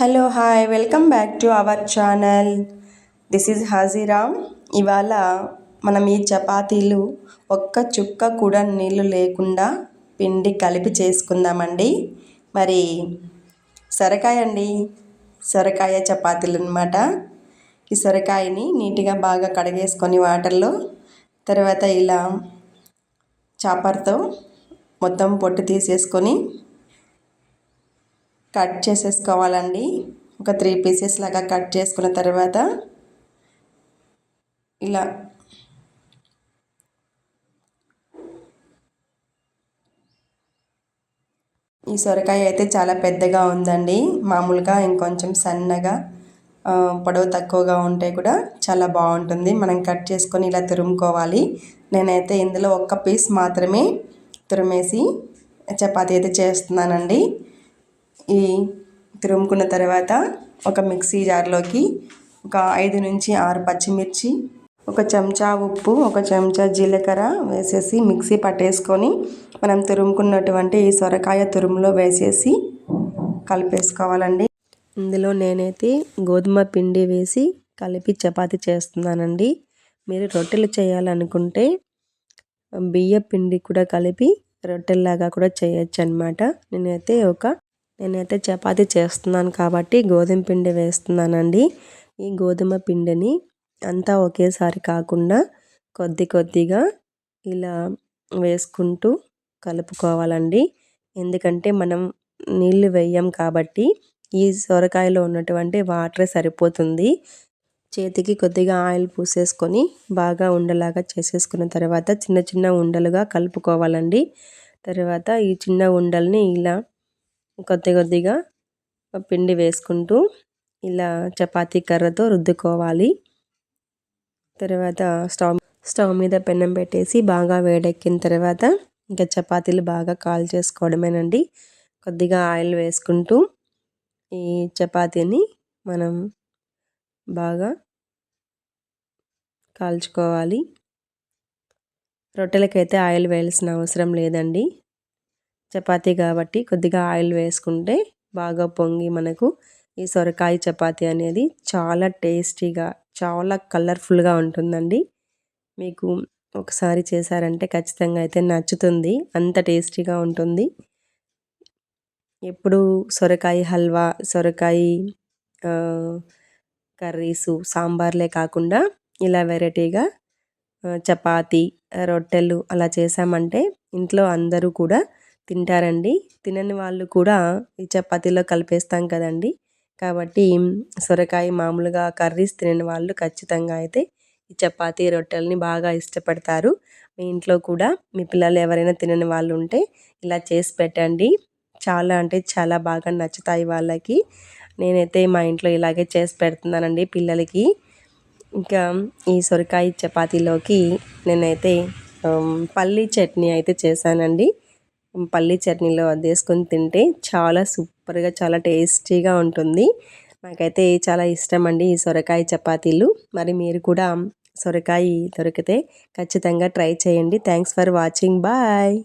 Hello hi welcome back to our channel. This is Hajiram. ఇవాళ మనం ఈ చపాతీలు ఒక్క చుక్క కూడా నీళ్ళు లేకుండా పిండి కలిపి చేసుకుందామండి. మరి సొరకాయ అండి. సొరకాయ చపాతీలు అనమాట ఈ సొరకాయని నీట్గా బాగా కడిగేసుకొని వాటర్లో తర్వాత ఇలా చాపర్తో మొత్తం పొట్టు తీసేసుకొని కట్ చేసేసుకోవాలండి. ఒక త్రీ పీసెస్ లాగా కట్ చేసుకున్న తర్వాత ఇలా ఈ సొరకాయ అయితే చాలా పెద్దగా ఉందండి. మామూలుగా ఇంకొంచెం సన్నగా పొడవు తక్కువగా ఉంటే కూడా చాలా బాగుంటుంది. మనం కట్ చేసుకొని ఇలా తురుముకోవాలి. నేనైతే ఇందులో ఒక్క పీస్ మాత్రమే తురిమేసి చపాతీ అయితే చేస్తున్నానండి. ఈ తురుముకున్న తర్వాత ఒక మిక్సీ జార్లోకి ఒక ఐదు నుంచి ఆరు పచ్చిమిర్చి ఒక చెంచా ఉప్పు ఒక చెంచా జీలకర్ర వేసేసి మిక్సీ పట్టేసుకొని మనం తురుముకున్నటువంటి ఈ సొరకాయ తురుములో వేసేసి కలిపేసుకోవాలండి. ఇందులో నేనైతే గోధుమ పిండి వేసి కలిపి చపాతి చేస్తున్నానండి. మీరు రొట్టెలు చేయాలనుకుంటే బియ్య పిండి కూడా కలిపి రొట్టెల్లాగా కూడా చేయొచ్చు అనమాట నేనైతే ఒక నేనైతే చపాతీ చేస్తున్నాను కాబట్టి గోధుమ పిండి వేస్తున్నానండి. ఈ గోధుమ పిండిని అంతా ఒకేసారి కాకుండా కొద్ది కొద్దిగా ఇలా వేసుకుంటూ కలుపుకోవాలండి. ఎందుకంటే మనం నీళ్ళు వేయం కాబట్టి ఈ సొరకాయలో ఉన్నటువంటి వాటరే సరిపోతుంది. చేతికి కొద్దిగా ఆయిల్ పూసేసుకొని బాగా ఉండలాగా చేసేసుకున్న తర్వాత చిన్న చిన్న ఉండలుగా కలుపుకోవాలండి. తర్వాత ఈ చిన్న ఉండల్ని ఇలా కొద్ది కొద్దిగా పిండి వేసుకుంటూ ఇలా చపాతీ కర్రతో రుద్దుకోవాలి. తర్వాత స్టవ్ స్టవ్ మీద పెన్నం పెట్టేసి బాగా వేడెక్కిన తర్వాత ఇంకా చపాతీలు బాగా కాల్ చేసుకోవడమేనండి. కొద్దిగా ఆయిల్ వేసుకుంటూ ఈ చపాతీని మనం బాగా కాల్చుకోవాలి. రొట్టెలకైతే ఆయిల్ వేయాల్సిన అవసరం లేదండి. చపాతీ కాబట్టి కొద్దిగా ఆయిల్ వేసుకుంటే బాగా పొంగి మనకు ఈ సొరకాయ చపాతీ అనేది చాలా టేస్టీగా చాలా కలర్ఫుల్గా ఉంటుందండి. మీకు ఒకసారి చేశారంటే ఖచ్చితంగా అయితే నచ్చుతుంది. అంత టేస్టీగా ఉంటుంది. ఎప్పుడు సొరకాయ హల్వా సొరకాయ కర్రీసు సాంబార్లే కాకుండా ఇలా వెరైటీగా చపాతీ రొట్టెలు అలా చేసామంటే ఇంట్లో అందరూ కూడా తింటారండి. తినని వాళ్ళు కూడా ఈ చపాతీలో కలిపేస్తాం కదండి. కాబట్టి సొరకాయ మామూలుగా కర్రీస్ తినని వాళ్ళు ఖచ్చితంగా అయితే ఈ చపాతీ రొట్టెల్ని బాగా ఇష్టపడతారు. మీ ఇంట్లో కూడా మీ పిల్లలు ఎవరైనా తినని వాళ్ళు ఉంటే ఇలా చేసి పెట్టండి. చాలా అంటే చాలా బాగా నచ్చుతాయి వాళ్ళకి. నేనైతే మా ఇంట్లో ఇలాగే చేసి పెడుతున్నానండి పిల్లలకి. ఇంకా ఈ సొరకాయ చపాతీలోకి నేనైతే పల్లీ చట్నీ అయితే చేశానండి. పల్లి చట్నీలో వేసుకొని తింటే చాలా సూపర్గా చాలా టేస్టీగా ఉంటుంది. నాకైతే చాలా ఇష్టం అండి ఈ సొరకాయ చపాతీలు. మరి మీరు కూడా సొరకాయ దొరికితే ఖచ్చితంగా ట్రై చేయండి. Thanks for watching. బాయ్.